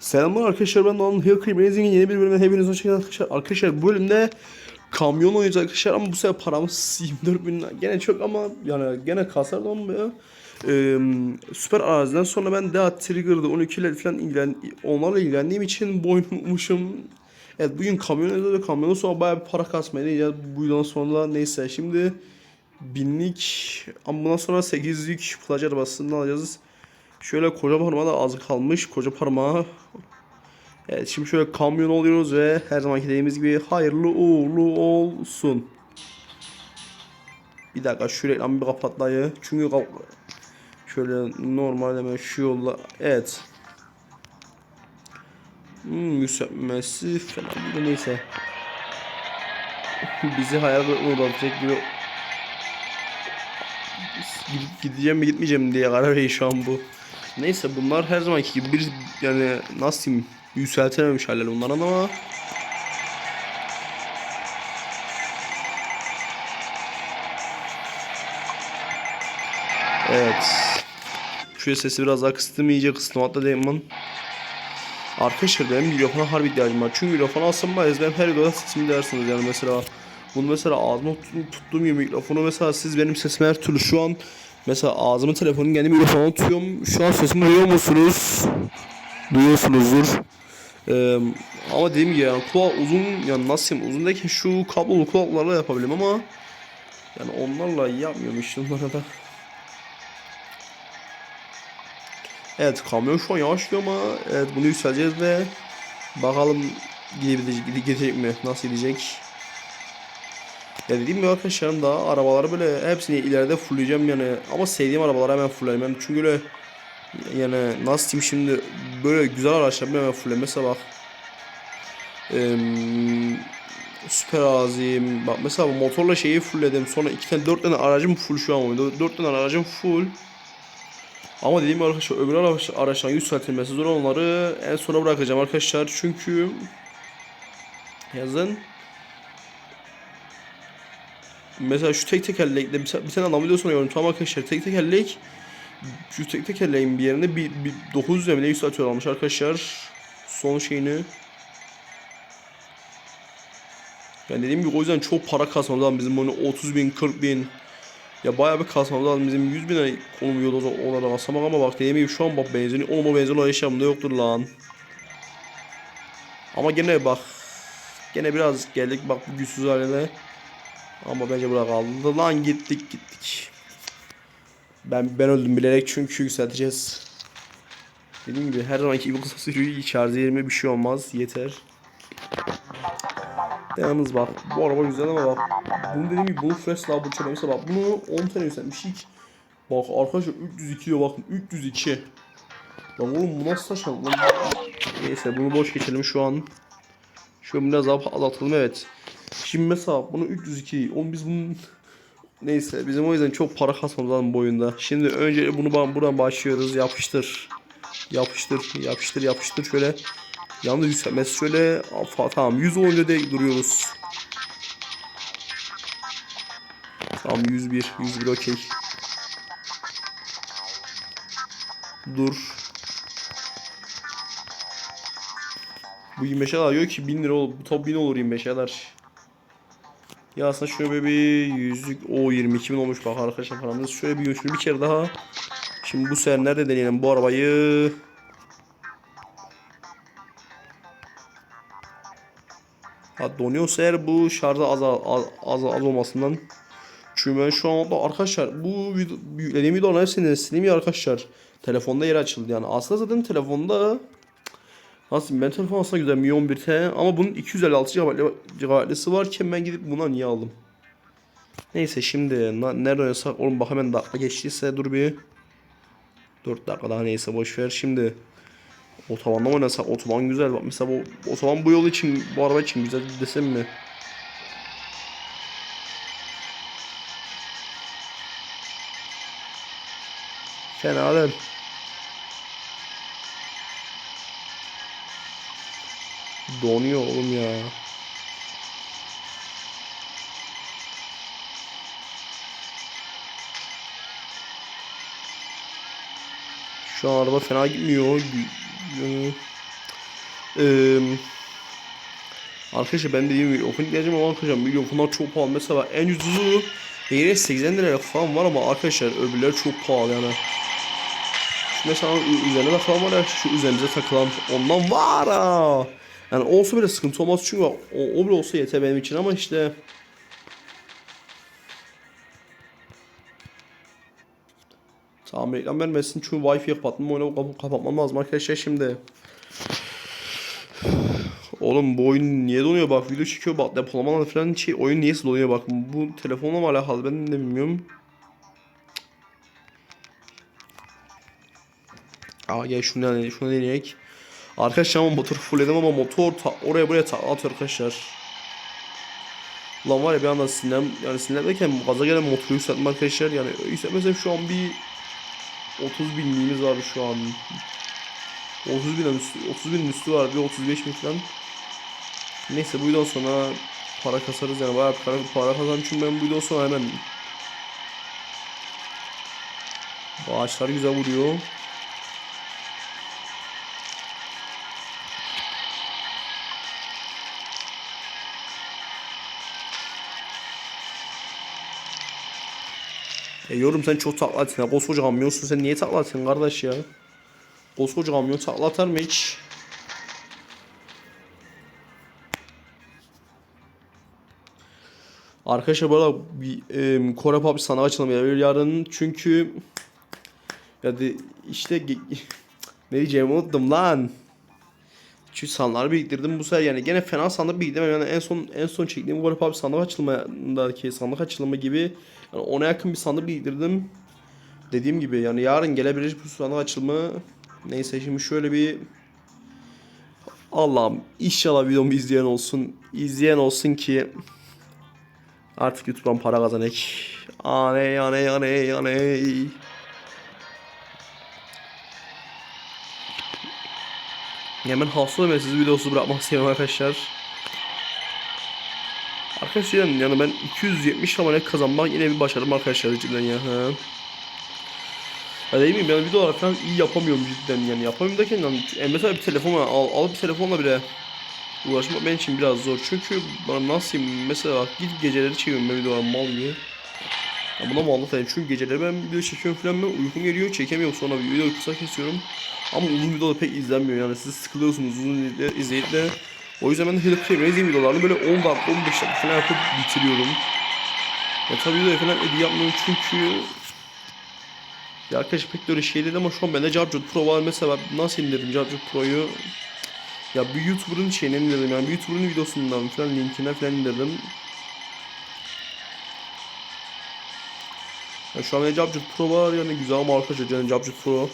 Selamlar arkadaşlar ben Doğan Hill Cream Racing'in yeni bir bölümüne hepiniz hoş geldiniz arkadaşlar. Arkadaşlar bu bölümde kamyon oynayacağız arkadaşlar ama bu sefer paramız 24 bin. Gene çok ama yani gene kasar da olmuyor. Ee, süper araziden sonra ben daha Trigger'da 12 ile falan ilgilen, onlarla ilgilendiğim için bu oyunu unutmuşum. Evet bugün kamyon oynayacağız ve kamyonun sonra bayağı bir para kasmaya deneyeceğiz. Bu yıldan sonra neyse şimdi binlik ama bundan sonra 800'lük plaj arabasını alacağız. Şöyle koca parmağı da az kalmış. Koca parmağı. Evet şimdi şöyle kamyon oluyoruz ve her zamanki dediğimiz gibi hayırlı uğurlu olsun. Bir dakika şu reklamı bir kapat. Çünkü şöyle normal hemen şu yolla. Evet. Hmm, yükseltmesi falan de neyse. Bizi hayal kırıklığına uğratacak gibi gideceğim mi gitmeyeceğim diye karar veriyor şu an bu. Neyse bunlar her zamanki gibi bir yani nasıl diyeyim yükseltememiş haller bunların ama Evet. Şöyle sesi biraz daha kıstım iyice kıstım hatta Damon. Arkadaşlar benim mikrofona harbi ihtiyacım var. Çünkü mikrofonu alsam ben ben her videoda sesimi dersiniz yani mesela. Bunu mesela ağzıma tuttuğum gibi mikrofonu mesela siz benim sesimi her türlü şu an mesela ağzımı telefonun kendi mikrofonu tutuyorum. Şu an sesimi duyuyor musunuz? Duyuyorsunuzdur. Ee, ama dediğim gibi yani kulak uzun yani nasıl diyeyim uzun derken şu kablolu kulaklarla yapabilirim ama yani onlarla yapmıyorum işte onlara da. Evet kamyon şu an yavaş gidiyor ama evet bunu yükseleceğiz ve bakalım gidebilecek, gide- gidecek mi? Nasıl gidecek? Ya dediğim gibi arkadaşlarım da arabaları böyle hepsini ileride fullleyeceğim yani. Ama sevdiğim arabaları hemen yani çünkü öyle yani nasıl diyeyim şimdi böyle güzel araçlar hemen fulllerim mesela bak eee süper azim bak mesela motorla şeyi fullledim. Sonra iki tane dört tane aracım full şu an oyunda dört tane aracım full. Ama dediğim gibi arkadaşlar öbür araç, araçların yükseltilmesi zor onları en sona bırakacağım arkadaşlar. Çünkü yazın Mesela şu tek tekerlekle bir, bir tane adam videosunu gördüm tamam arkadaşlar tek tekerlek şu tek tekerleğin bir yerine bir, bir 900 emine yükseltiyorlarmış arkadaşlar. Son şeyini. Yani dediğim gibi o yüzden çok para kasmamız lazım. Bizim bunu 30 bin 40 bin. Ya bayağı bir kasmamız lazım. Bizim 100 bine konum yolu orada basamak ama bak dediğim gibi şu an bak benzin oğlum o benzin yaşamda yoktur lan. Ama gene bak gene biraz geldik bak bu güçsüz haline ama bence bırak aldı lan gittik gittik. Ben ben öldüm bilerek çünkü yükselteceğiz. Dediğim gibi her zamanki gibi kısa sürüyor. Şarj yerime bir şey olmaz. Yeter. Yalnız bak bu araba güzel ama bak bunu dediğim gibi bunu fresh burçta mesela bak bunu 10 tane yükseltmişik. Bak arkadaşlar 302 diyor bakın 302. Lan oğlum bu nasıl saçma lan? Neyse bunu boş geçelim şu an. Şöyle biraz daha azaltalım evet. Şimdi mesela bunu 302. Oğlum biz bunun Neyse bizim o yüzden çok para kasmamız lazım bu oyunda. Şimdi önce bunu ben buradan başlıyoruz. Yapıştır. Yapıştır. Yapıştır yapıştır şöyle. Yalnız yükselmesi şöyle tamam 100 olunca de duruyoruz. Tamam 101 101 okey. Dur. Bu 25 kadar diyor ki 1000 lira olur. Top 1000 olur 25 kadar. Ya aslında şöyle bir yüzlük o 22 bin olmuş bak arkadaşlar paramız. Şöyle bir şunu bir kere daha. Şimdi bu sefer nerede deneyelim bu arabayı. Ha donuyorsa eğer bu şarjda az az, az, az olmasından. Çünkü ben şu anda arkadaşlar bu yüklediğim videoların hepsini sileyim ya arkadaşlar. Telefonda yer açıldı yani. Aslında zaten telefonda Diyeyim, ben telefon aslında güzel Mi 11T ama bunun 256 GB GB'lısı varken ben gidip buna niye aldım? Neyse şimdi nerede oynasak oğlum bak hemen dakika geçtiyse dur bir 4 dakika daha neyse boş ver şimdi Otobanda mı oynasak otoban güzel bak mesela bu otoban bu yol için bu araba için güzel desem mi? Fena değil. Donuyor oğlum ya. Şu an araba fena gitmiyor. Eee Arkadaşlar ben dediğim gibi mikrofon diyeceğim ama arkadaşlar mikrofonlar çok pahalı. Mesela en ucuzu yine 80 liraya falan var ama arkadaşlar öbürleri çok pahalı yani. Şu mesela üzerine takılan var ya şu üzerimize takılan ondan var ha. Yani olsa bile sıkıntı olmaz çünkü o, o bile olsa yeter benim için ama işte Tamam reklam vermesin çünkü wifi kapattım oyunu kap- kapatmam lazım arkadaşlar şimdi. Oğlum bu oyun niye donuyor bak video çekiyor bak depolamalar falan şey oyun niye donuyor bak bu telefonla mı alakalı ben de bilmiyorum. Aa gel şunu yani şunu deneyek. Arkadaşlar ama motor fullledim ama motor oraya buraya takla arkadaşlar. Ulan var ya bir anda sinirlen yani sinirlenirken gaza gelen motoru yükselttim arkadaşlar yani yükseltmesem şu an bir 30 binliğimiz var şu an. 30 bin üstü, 30 bin üstü var bir 35 bin falan. Neyse bu videodan sonra para kasarız yani bayağı para, para kazandım çünkü ben bu videodan sonra hemen ağaçlar güzel vuruyor. E yorum sen çok takla atın ya. Koskoca kamyonsun sen niye takla atın kardeş ya? Koskoca kamyon takla atar mı hiç? Arkadaşlar bir e, Kore Pub sana açılımı yapıyor yarın çünkü ya de, işte ne diyeceğimi unuttum lan. Çünkü sandıkları biriktirdim bu sefer yani gene fena sandık biriktirdim yani en son en son çektiğim Kore Pub sandık açılımındaki sandık açılımı gibi yani ona yakın bir sandık biriktirdim. Dediğim gibi yani yarın gelebilir bu sandık açılımı. Neyse şimdi şöyle bir Allah'ım inşallah videomu izleyen olsun. izleyen olsun ki Artık YouTube'dan para kazanak. Aney aney aney aney. Hemen hasta olmayı videosu bırakmak istiyorum arkadaşlar. Arkadaşlar yani, ben 270 abone kazanmak yine bir başarım arkadaşlar cidden ya. Ha. Ya değil miyim yani video olarak falan iyi yapamıyorum cidden yani yapamıyorum derken yani mesela bir telefonla al, alıp bir telefonla bile uğraşmak benim için biraz zor çünkü bana nasıl mesela git geceleri çekiyorum ben videolar mal gibi. Ya buna mı anlatayım çünkü geceleri ben video çekiyorum falan ben uykum geliyor çekemiyorum sonra bir videoyu kısa kesiyorum. Ama uzun videolar pek izlenmiyor yani siz sıkılıyorsunuz uzun izleyip de- de. O yüzden ben de Hello Kitty Racing videolarını böyle 10 dakika 15 dakika falan yapıp bitiriyorum. Ya tabii videoyu falan edit yapmıyorum çünkü ya arkadaşlar pek de öyle şey değil ama şu an bende Jarjot Pro var mesela nasıl indirdim Jarjot Pro'yu ya bir YouTuber'ın şeyini indirdim yani bir YouTuber'ın videosundan falan linkinden falan indirdim. Ya şu an Jarjot Pro var yani güzel arkadaşlar yani Jarjot Pro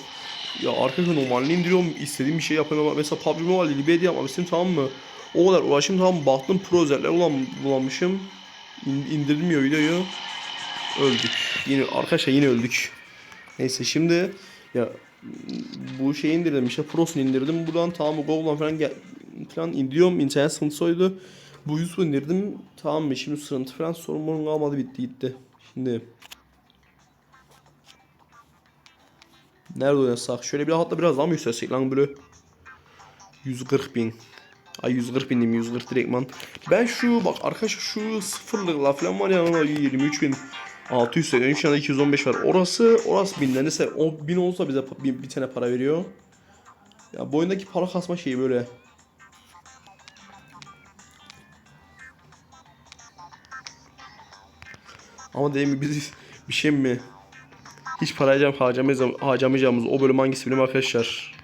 ya arkadaşlar normalini indiriyorum istediğim bir şey yapıyorum ama mesela PUBG Mobile Libya yapmak istedim tamam mı? O kadar uğraşım tamam baktım pro özellikler ulan bulanmışım. İn, indirmiyor videoyu. Öldük. Yine arkadaşlar yine öldük. Neyse şimdi ya bu şeyi indirdim işte Pro'sunu indirdim buradan tamam mı Google'dan falan gel falan indiriyorum internet sıkıntısı oydu. Bu YouTube'u indirdim tamam mı şimdi sıkıntı falan sorun morun kalmadı bitti gitti. Şimdi Nerede oynasak? Şöyle bir hatta biraz daha mı yükselsek lan böyle 140 bin. Ay 140 bin diyeyim 140 direktman. Ben şu bak arkadaşlar şu sıfırlıkla falan var ya lan 23 bin 683 tane 215 var. Orası orası binlenirse o bin olsa bize bir, bir tane para veriyor. Ya bu oyundaki para kasma şeyi böyle. Ama gibi biz bir şey mi? Hiç para harcam- harcamayacağımız, o bölüm hangisi bilmiyorum arkadaşlar.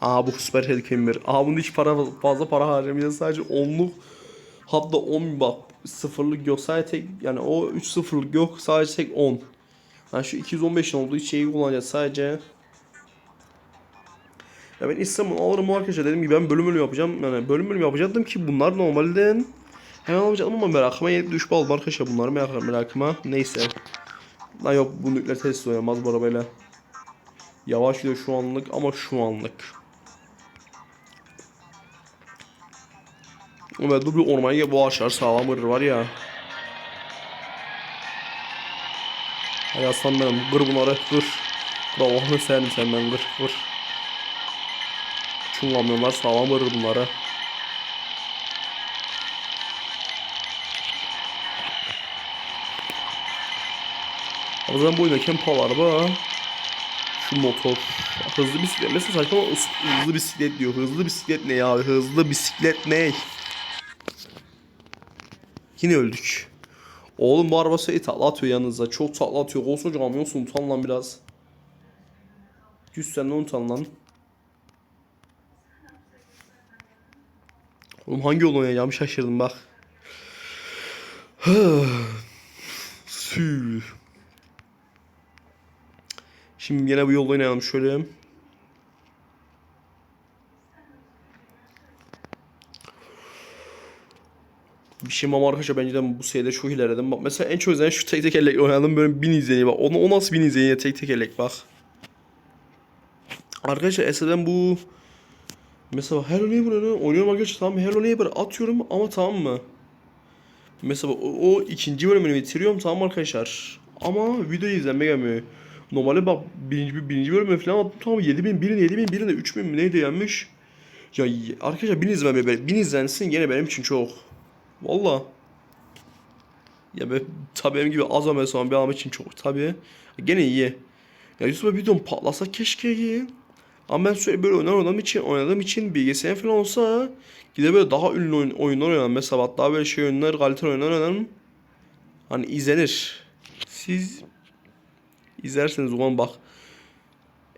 Aa bu süper helikopter. Aa bunda hiç para fazla para harcamayacağız sadece onluk hatta 10 bak sıfırlık yok sadece tek yani o 3 sıfırlık yok sadece tek 10. Yani şu 215 olduğu şeyi kullanacağız sadece. Ya ben İstanbul alırım arkadaşlar dediğim gibi ben bölüm bölüm yapacağım. Yani bölüm bölüm yapacaktım ki bunlar normalden hemen alacaktım ama merakıma yeni düşüp aldım arkadaşlar bunları merak merakıma. Neyse. Lan yok bu nükleer test oynamaz bu arabayla. Yavaş gidiyor şu anlık ama şu anlık. Ama dur bir ormana gel bu ağaçlar sağlam kırır var ya. Hay aslan benim kır bunları kır. Allah'ını severim sen ben kır kır. Çünkü kamyonlar sağlam vurur bunlara. O zaman bu Kempa var bu. Şu motor. Hızlı bisiklet. Mesela saçma hızlı bisiklet diyor. Hızlı bisiklet ne ya? Hızlı bisiklet ne? Yine öldük. Oğlum bu araba seni takla atıyor yanınıza. Çok takla atıyor. Koskoca kamyonsun utan lan biraz. Yüz senden utan lan. Oğlum hangi yol oynayacağımı şaşırdım bak. Sü. Şimdi yine bu yolda oynayalım şöyle. Bir şey ama arkadaşlar bence de bu seride çok ilerledim. Bak mesela en çok izlenen şu tek tek ellek oynadım böyle bin izleniyor bak. Onu, o nasıl bin izleniyor tek tek ellek bak. Arkadaşlar eskiden bu Mesela Hello Neighbor'ı oynuyorum arkadaşlar tamam? Hello Neighbor atıyorum ama tamam mı? Mesela o, o ikinci bölümünü bitiriyorum tamam arkadaşlar? Ama video izlenme gelmiyor. Normalde bak birinci, birinci bölümü falan attım tamam 7000 birinde 7000 birinde 3000 mi neydi yenmiş? Ya arkadaşlar bin izlenme bin izlensin gene benim için çok. Valla. Ya ben tabii benim gibi az ama bir adam için çok tabii. Gene iyi. Ya Yusuf'a videom patlasa keşke iyi. Ama ben sürekli böyle oyunlar oynadığım için, oynadığım için bilgisayar falan olsa gidip böyle daha ünlü oyun, oyunlar oynarım. Mesela hatta böyle şey oyunlar, kaliteli oyunlar oynarım. Hani izlenir. Siz izlerseniz o zaman bak.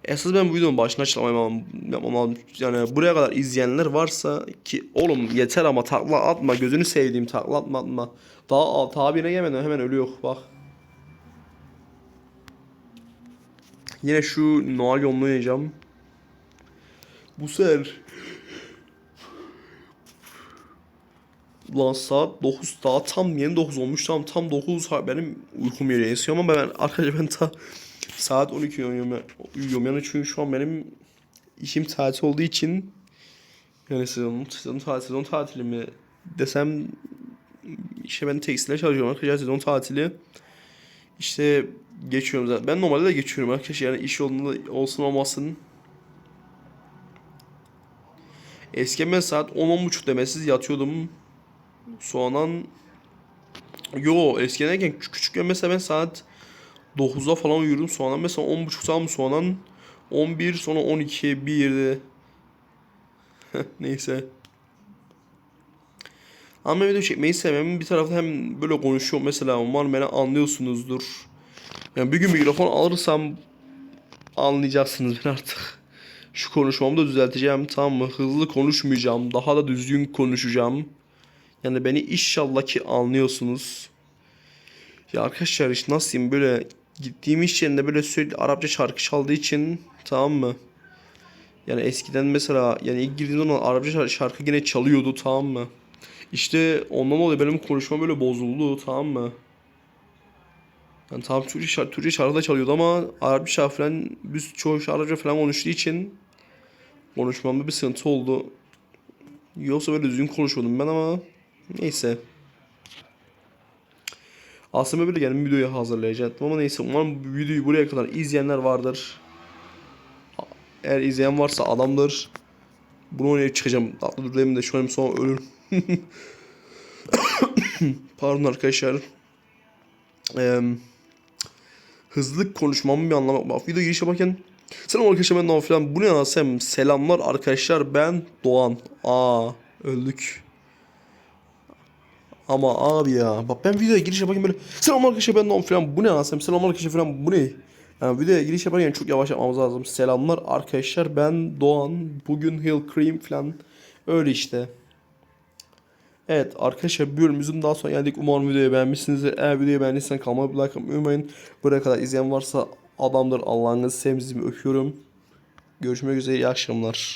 Esas ben bu videonun başına açıklamam yapmam. Yani buraya kadar izleyenler varsa ki oğlum yeter ama takla atma gözünü sevdiğim takla atma atma. Daha tabine gelmeden hemen ölüyor bak. Yine şu Noel yolunu oynayacağım. Bu sefer Lan saat 9 daha tam yeni 9 olmuş. Tam tam 9 ha- benim uykum yeri esiyor ama ben arkadaşlar ben ta saat 12 uyuyorum, uyuyorum. Yani çünkü şu an benim işim tatil olduğu için yani sezon, sezon tatil sezon tatili mi desem işte ben tekstilde çalışıyorum arkadaşlar sezon tatili. İşte geçiyorum zaten. Ben normalde de geçiyorum arkadaşlar. Yani iş yolunda olsun olmasın. Eskiden ben saat 10-10.30 demesiz yatıyordum. Sonradan Yo eskiden küçükken mesela ben saat 9'da falan uyuyordum. Sonra mesela 10.30 saat sonradan 11 sonra 12 1'de Neyse. Ama video çekmeyi sevmem. Bir tarafta hem böyle konuşuyorum mesela. Umarım beni anlıyorsunuzdur. Yani bir gün mikrofon alırsam anlayacaksınız ben artık. Şu konuşmamı da düzelteceğim tamam mı? Hızlı konuşmayacağım. Daha da düzgün konuşacağım. Yani beni inşallah ki anlıyorsunuz. Ya arkadaşlar işte nasıl böyle gittiğim iş yerinde böyle sürekli Arapça şarkı çaldığı için tamam mı? Yani eskiden mesela yani ilk girdiğimde zaman Arapça şar- şarkı yine çalıyordu tamam mı? İşte ondan dolayı benim konuşma böyle bozuldu tamam mı? Yani tamam Türkçe, şarkı, Türkçe şarkı da çalıyordu ama Arapça şarkı falan biz çoğu Arapça falan konuştuğu için konuşmamda bir sıkıntı oldu. Yoksa böyle düzgün konuşuyordum ben ama neyse. Aslında böyle kendim videoyu hazırlayacaktım ama neyse umarım bu videoyu buraya kadar izleyenler vardır. Eğer izleyen varsa adamdır. Bunu oynayıp çıkacağım. Tatlı durayım da şu an sonra ölür. Pardon arkadaşlar. Eee hızlı konuşmamı bir anlamak. Bak video giriş yaparken Selam arkadaşlar ben Doğan falan. Bu ne anasem? Selamlar arkadaşlar ben Doğan. Aa öldük. Ama abi ya. Bak ben videoya giriş yaparken böyle Selam arkadaşlar ben Doğan falan. Bu ne anasem? Selam arkadaşlar falan. Bu ne? Yani videoya giriş yaparken çok yavaş yapmamız lazım. Selamlar arkadaşlar ben Doğan. Bugün Hill Cream falan. Öyle işte. Evet arkadaşlar bölümümüzün daha sonra geldik. Umarım videoyu beğenmişsinizdir. Eğer videoyu beğendiysen kanalıma bir like atmayı unutmayın. Buraya kadar izleyen varsa adamdır Allah'ınızı sevdiğimi öpüyorum. Görüşmek üzere iyi akşamlar.